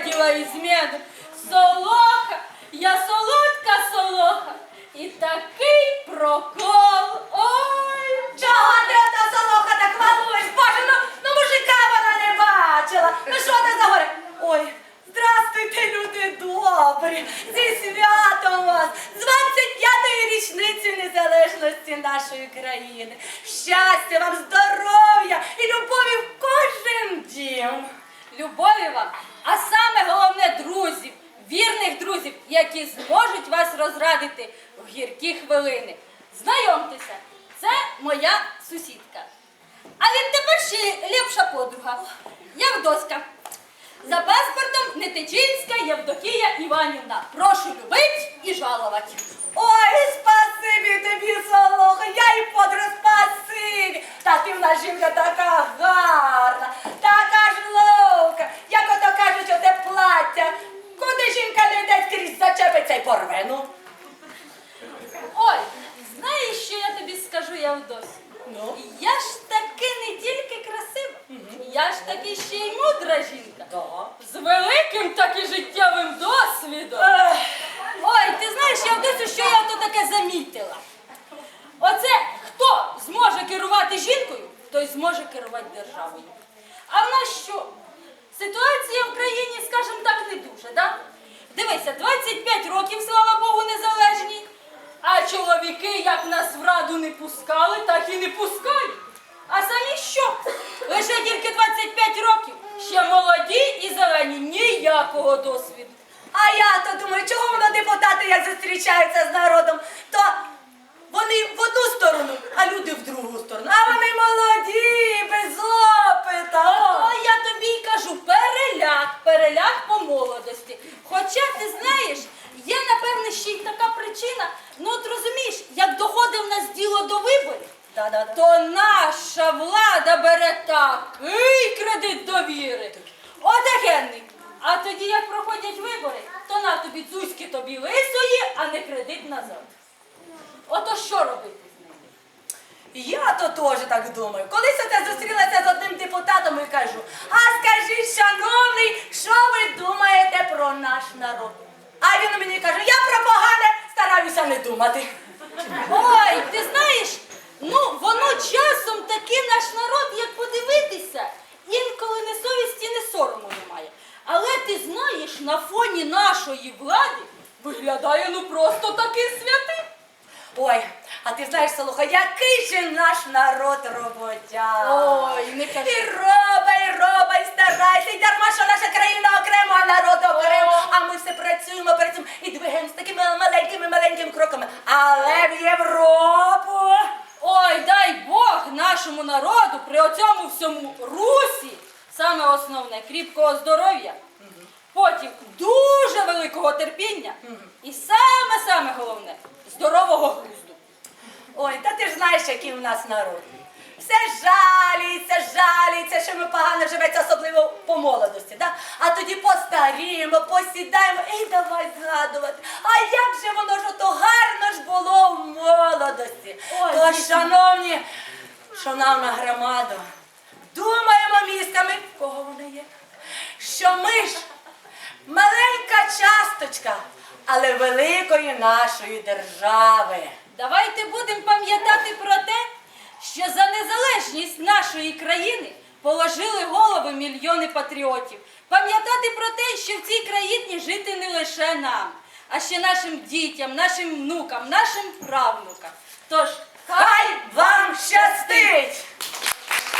та не вгладіла. Солоха, я солодка солоха. І такий прокол. Ой, Чого ти ота солоха так хвалуєш? Боже, ну, ну мужика вона не бачила. Ну що ти за? Ой, здрастуйте, люди добрі. Зі святом вас, з 25-ї річниці незалежності нашої країни. Щастя вам, здоров'я які зможуть вас розрадити в гіркі хвилини. Знайомтеся, це моя сусідка. А відтепер ще ліпша подруга. Явдоська. За паспортом Нетичинська Євдокія Іванівна. Прошу любить і жалувати. Ой, спасибі тобі, Солоха, я й подруг спасибі. Та ти в нас жінка така гарна, така ж ловка, як ото кажуть, оте плаття. Куди жінка не йде скрізь зачепиться й порве, ну. Ой, знаєш, що я тобі скажу, Явдосі? Ну? Я ж таки не тільки красива, я ж таки ще й мудра жінка. Да. З великим таки життєвим досвідом. Ех, Ой, ти знаєш, я Явдосю, що я то таке замітила? Оце хто зможе керувати жінкою, той зможе керувати державою. А в нас що? Ситуація в країні, скажімо так, не дуже, да? Дивися, 25 років, слава Богу, незалежні. А чоловіки, як нас в раду не пускали, так і не пускають. А самі що? Лише тільки 25 років. Ще молоді і зелені, ніякого досвіду. А я то думаю, чого воно депутати як зустрічаються з народом, то вони в одну сторону, а люди в другу сторону. А вони молоді, без опита. А я тобі й кажу, переляк, переляк по молодості. Хоча ти знаєш, є напевне ще й така причина. Ну от розумієш, як доходить в нас діло до виборів, то наша влада бере кредит довіри. Отакенний. А тоді, як проходять вибори, то на тобі цуськи тобі лисої, а не кредит назад. Ото що робити з ними? Я то теж так думаю. Колись я зустрілася з одним депутатом і кажу: а скажіть, шановний, що ви думаєте про наш народ? А він мені каже, я про погане стараюся не думати. Ой, ти знаєш, ну воно часом таки наш народ, як подивитися, інколи не совісті, не сорому немає. Але ти знаєш, на фоні нашої влади виглядає ну просто такий святий. Ой, а ти знаєш, Солоха, який же наш народ роботяг. Ой, не І кажи. роба, і роба, і старайся, і дарма, що наша країна окремо, а народ окремо. А ми все працюємо, працюємо і двигаємось такими маленькими, маленькими кроками. Але в Європу. Ой, дай Бог нашому народу при оцьому всьому русі саме основне кріпкого здоров'я, потім дуже великого терпіння і саме саме головне здорового глузду. Ой, та ти ж знаєш, який у нас народ. Все жаліється, жаліється, що ми погано живеться, особливо по молодості. Да? А тоді постаріємо, посідаємо і давай згадувати. А як же воно ж ото гарно ж було в молодості. Ой, Тож, дійсно. шановні, шановна громада, думаємо мізками, кого вони є, що ми ж маленька часточка, але великої нашої держави. Давайте будемо пам'ятати про те, що за незалежність нашої країни положили голови мільйони патріотів. Пам'ятати про те, що в цій країні жити не лише нам, а ще нашим дітям, нашим внукам, нашим правнукам. Тож, Хай вам щастить!